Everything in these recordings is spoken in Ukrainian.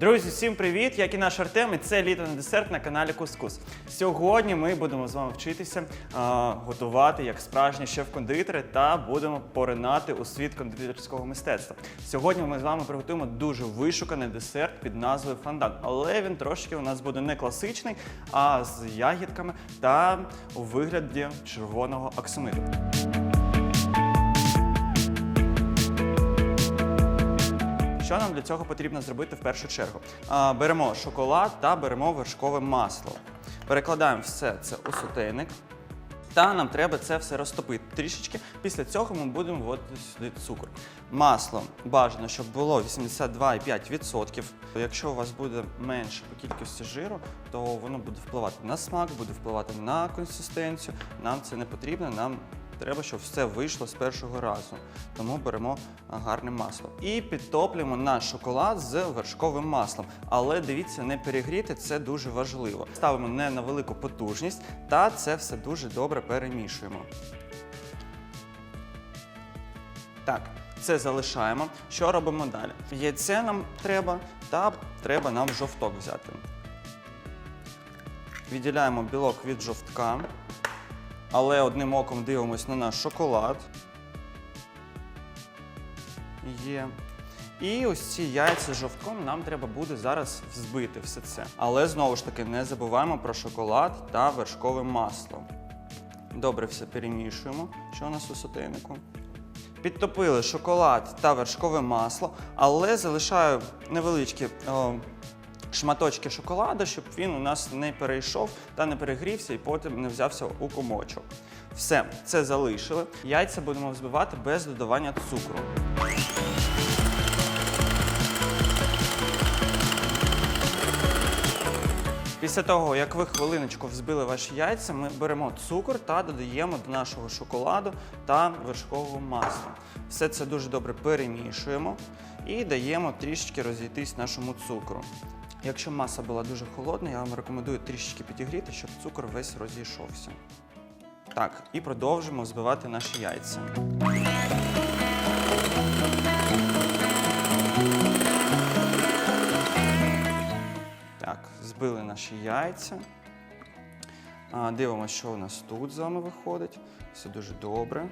Друзі, всім привіт! Як і наш Артем, і це літо на десерт на каналі Кускус. Сьогодні ми будемо з вами вчитися а, готувати як справжні шеф-кондитери та будемо поринати у світ кондитерського мистецтва. Сьогодні ми з вами приготуємо дуже вишуканий десерт під назвою фондан, але він трошки у нас буде не класичний, а з ягідками та у вигляді червоного оксамиту. Що нам для цього потрібно зробити в першу чергу? Беремо шоколад та беремо вершкове масло. Перекладаємо все це у сотейник. Та нам треба це все розтопити трішечки. Після цього ми будемо вводити сюди цукор. Масло бажано, щоб було 82,5%. Якщо у вас буде менше по кількості жиру, то воно буде впливати на смак, буде впливати на консистенцію. Нам це не потрібно. Нам Треба, щоб все вийшло з першого разу. Тому беремо гарне масло. І підтоплюємо наш шоколад з вершковим маслом. Але дивіться, не перегріти це дуже важливо. Ставимо не на велику потужність, та це все дуже добре перемішуємо. Так, це залишаємо. Що робимо далі? Яйце нам треба, та треба нам жовток взяти. Відділяємо білок від жовтка. Але одним оком дивимось на наш шоколад. Є. І ось ці яйця з жовтком нам треба буде зараз взбити все це. Але знову ж таки не забуваємо про шоколад та вершкове масло. Добре все перемішуємо, що у нас у сотейнику. Підтопили шоколад та вершкове масло, але залишаю невеличкі о, шматочки шоколаду, щоб він у нас не перейшов та не перегрівся і потім не взявся у комочок. Все, це залишили. Яйця будемо взбивати без додавання цукру. Після того, як ви хвилиночку взбили ваші яйця, ми беремо цукор та додаємо до нашого шоколаду та вершкового масла. Все це дуже добре перемішуємо і даємо трішечки розійтись нашому цукру. Якщо маса була дуже холодна, я вам рекомендую трішечки підігріти, щоб цукор весь розійшовся. Так, і продовжимо збивати наші яйця. Так, збили наші яйця. Дивимося, що у нас тут з вами виходить. Все дуже добре.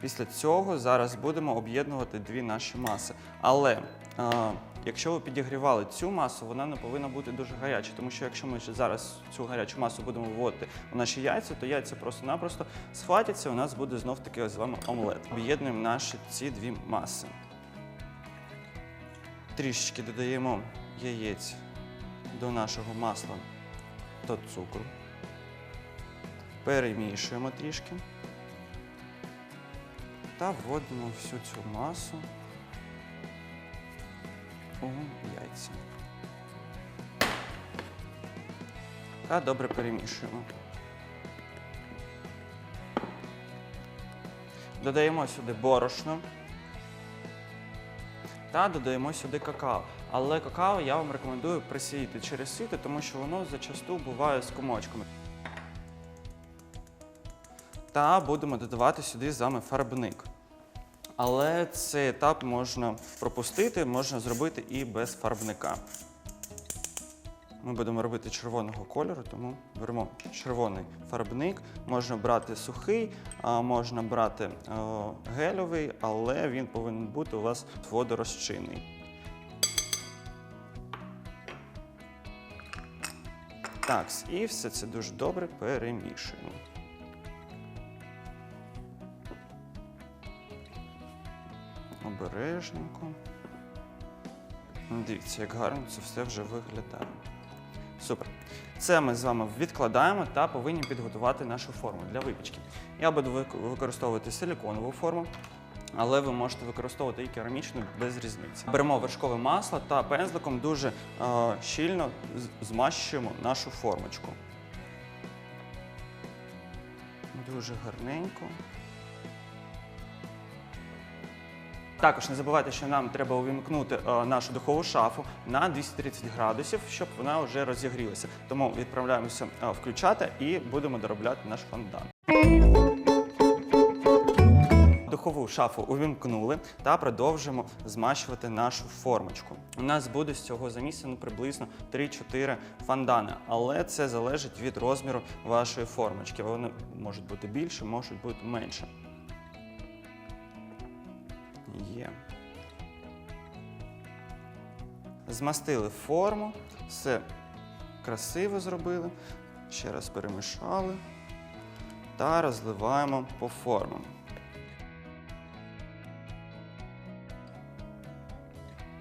Після цього зараз будемо об'єднувати дві наші маси. Але якщо ви підігрівали цю масу, вона не повинна бути дуже гаряча, тому що якщо ми зараз цю гарячу масу будемо вводити у наші яйця, то яйця просто-напросто схватяться, у нас буде знов таки з вами омлет. Об'єднуємо наші ці дві маси. Трішечки додаємо яєць до нашого масла та цукру. Перемішуємо трішки та вводимо всю цю масу у яйця. Та добре перемішуємо. Додаємо сюди борошно та додаємо сюди какао. Але какао я вам рекомендую присіяти через сито, тому що воно зачасту буває з комочками. Та будемо додавати сюди з вами фарбник. Але цей етап можна пропустити, можна зробити і без фарбника. Ми будемо робити червоного кольору, тому беремо червоний фарбник. Можна брати сухий, можна брати е, гельовий, але він повинен бути у вас водорозчинний. Так, і все це дуже добре перемішуємо. Обережненько. Дивіться, як гарно це все вже виглядає. Супер. Це ми з вами відкладаємо та повинні підготувати нашу форму для випічки. Я буду використовувати силіконову форму, але ви можете використовувати і керамічну без різниці. Беремо вершкове масло та пензликом дуже е, щільно змащуємо нашу формочку. Дуже гарненько. Також не забувайте, що нам треба увімкнути е, нашу духову шафу на 230 градусів, щоб вона вже розігрілася. Тому відправляємося е, включати і будемо доробляти наш фондан. Духову шафу увімкнули та продовжимо змащувати нашу формочку. У нас буде з цього замісу ну, приблизно 3-4 фондани, але це залежить від розміру вашої формочки. Вони можуть бути більше, можуть бути менше. Є. Змастили форму, все красиво зробили. Ще раз перемішали та розливаємо по формам.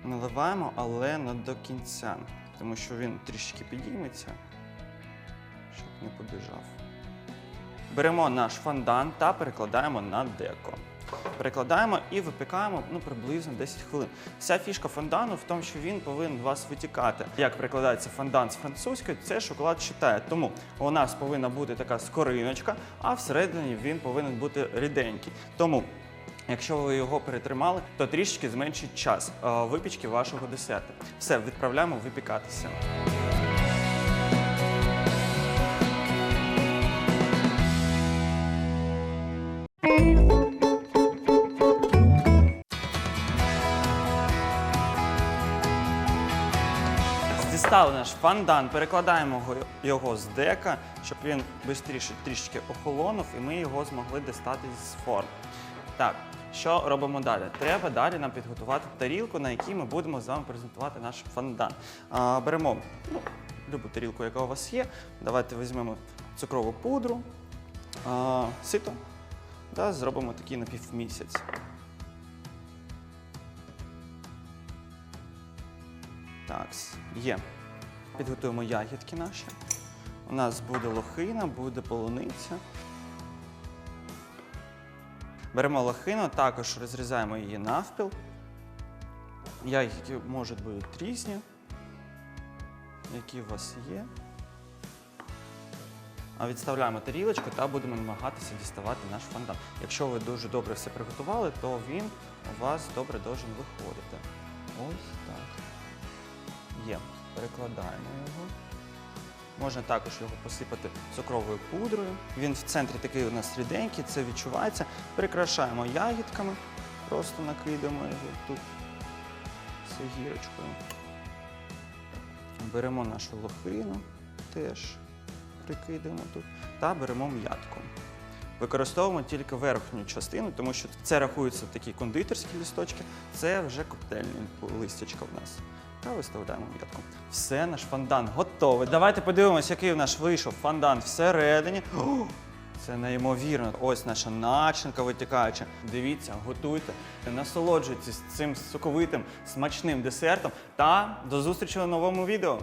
Наливаємо, але не до кінця, тому що він трішки підійметься, щоб не побіжав. Беремо наш фондан та перекладаємо на деко. Перекладаємо і випікаємо ну, приблизно 10 хвилин. Вся фішка фондану в тому, що він повинен у вас витікати. Як перекладається фондан з французької, це шоколад читає. Тому у нас повинна бути така скориночка, а всередині він повинен бути ріденький. Тому Якщо ви його перетримали, то трішки зменшить час е, випічки вашого десерту. Все, відправляємо випікатися. Дістали наш фондан, перекладаємо його- з дека, щоб він швидше трішки охолонув і ми його змогли дістати з форм. Так, що робимо далі? Треба далі нам підготувати тарілку, на якій ми будемо з вами презентувати наш фондан. А, беремо ну, любу тарілку, яка у вас є. Давайте візьмемо цукрову пудру, а, сито та зробимо такий напівмісяць. Так, є. Підготуємо ягідки наші. У нас буде лохина, буде полуниця. Беремо лохину, також розрізаємо її навпіл. Ягідки можуть бути різні, які у вас є. А відставляємо тарілочку та будемо намагатися діставати наш фондан. Якщо ви дуже добре все приготували, то він у вас добре должен виходити. Ось так. Є. Перекладаємо його. Можна також його посипати цукровою пудрою. Він в центрі такий у нас ріденький, це відчувається. Прикрашаємо ягідками, просто накидаємо його тут з гірочкою. Беремо нашу лохину, теж прикидаємо тут, та беремо м'ятку. Використовуємо тільки верхню частину, тому що це рахуються такі кондитерські лісточки, це вже коктейльні листячка в нас. Та виставляємо м'ятку. Все, наш фондан готовий. Давайте подивимося, який у нас вийшов фондан всередині. О, це неймовірно. Ось наша начинка витікаюча. Дивіться, готуйте, насолоджуйтесь цим соковитим, смачним десертом. Та до зустрічі у новому відео.